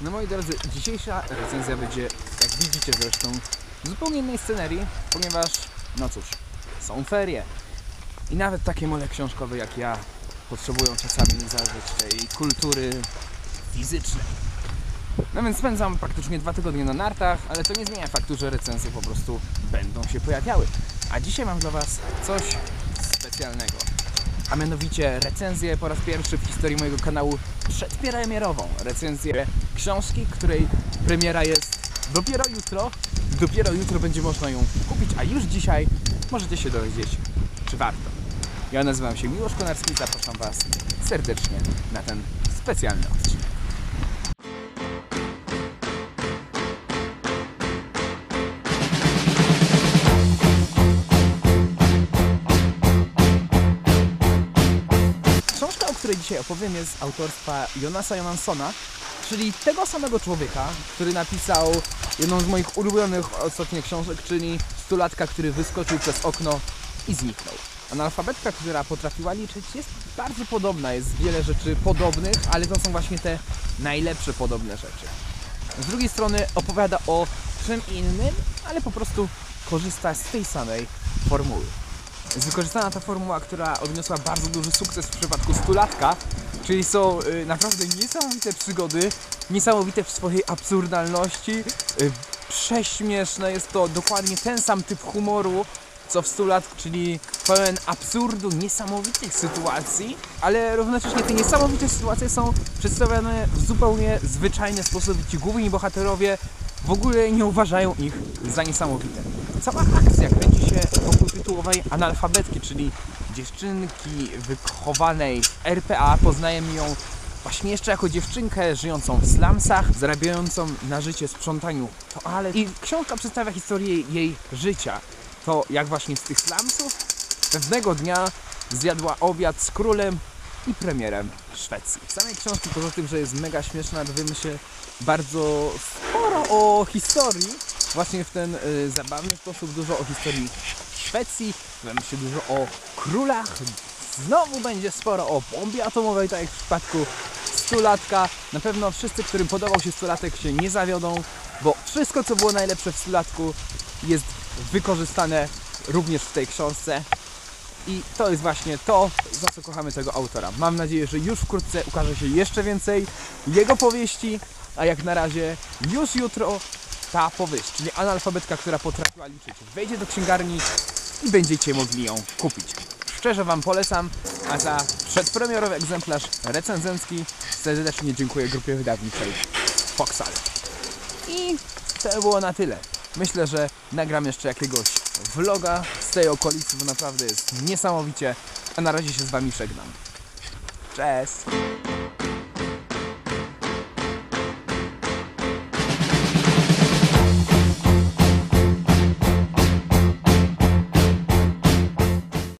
No moi drodzy, dzisiejsza recenzja będzie, jak widzicie zresztą, w zupełnie innej scenerii, ponieważ, no cóż, są ferie. I nawet takie mole książkowe jak ja potrzebują czasami zażyć tej kultury fizycznej. No więc spędzam praktycznie dwa tygodnie na nartach, ale to nie zmienia faktu, że recenzje po prostu będą się pojawiały. A dzisiaj mam dla Was coś specjalnego. A mianowicie recenzję po raz pierwszy w historii mojego kanału przedpremierową. Recenzję książki, której premiera jest dopiero jutro. Dopiero jutro będzie można ją kupić, a już dzisiaj możecie się dowiedzieć, czy warto. Ja nazywam się Miłosz Konarski zapraszam Was serdecznie na ten specjalny odcinek. Dzisiaj opowiem, jest autorstwa Jonasa Jonassona, czyli tego samego człowieka, który napisał jedną z moich ulubionych ostatnich książek, czyli Stulatka, który wyskoczył przez okno i zniknął. Analfabetka, która potrafiła liczyć, jest bardzo podobna. Jest wiele rzeczy podobnych, ale to są właśnie te najlepsze podobne rzeczy. Z drugiej strony opowiada o czym innym, ale po prostu korzysta z tej samej formuły. Wykorzystana ta formuła, która odniosła bardzo duży sukces w przypadku Stulatka, czyli są y, naprawdę niesamowite przygody, niesamowite w swojej absurdalności, y, prześmieszne, jest to dokładnie ten sam typ humoru, co w Stulatku, czyli pełen absurdu, niesamowitych sytuacji, ale równocześnie te niesamowite sytuacje są przedstawiane w zupełnie zwyczajny sposób. Ci główni bohaterowie w ogóle nie uważają ich za niesamowite. Cała akcja kręci się wokół tytułowej analfabetki, czyli dziewczynki wychowanej w RPA. Poznajemy ją właśnie jeszcze jako dziewczynkę żyjącą w slumsach, zarabiającą na życie sprzątaniu toalet. I książka przedstawia historię jej życia. To jak właśnie z tych slumsów pewnego dnia zjadła obiad z królem i premierem Szwecji. Z samej książki, poza tym, że jest mega śmieszna, dowiemy się bardzo sporo o historii, właśnie w ten y, zabawny sposób, dużo o historii Szwecji, dowiemy się dużo o królach, znowu będzie sporo o bombie atomowej, tak jak w przypadku Stulatka. Na pewno wszyscy, którym podobał się Stulatek się nie zawiodą, bo wszystko, co było najlepsze w Stulatku jest wykorzystane również w tej książce. I to jest właśnie to, za co kochamy tego autora. Mam nadzieję, że już wkrótce ukaże się jeszcze więcej jego powieści, a jak na razie już jutro ta powieść, czyli analfabetka, która potrafiła liczyć, wejdzie do księgarni i będziecie mogli ją kupić. Szczerze Wam polecam, a za przedpremierowy egzemplarz recenzencki serdecznie dziękuję grupie wydawniczej Foxal. I to było na tyle. Myślę, że nagram jeszcze jakiegoś vloga z tej okolicy, bo naprawdę jest niesamowicie. A na razie się z Wami żegnam. Cześć!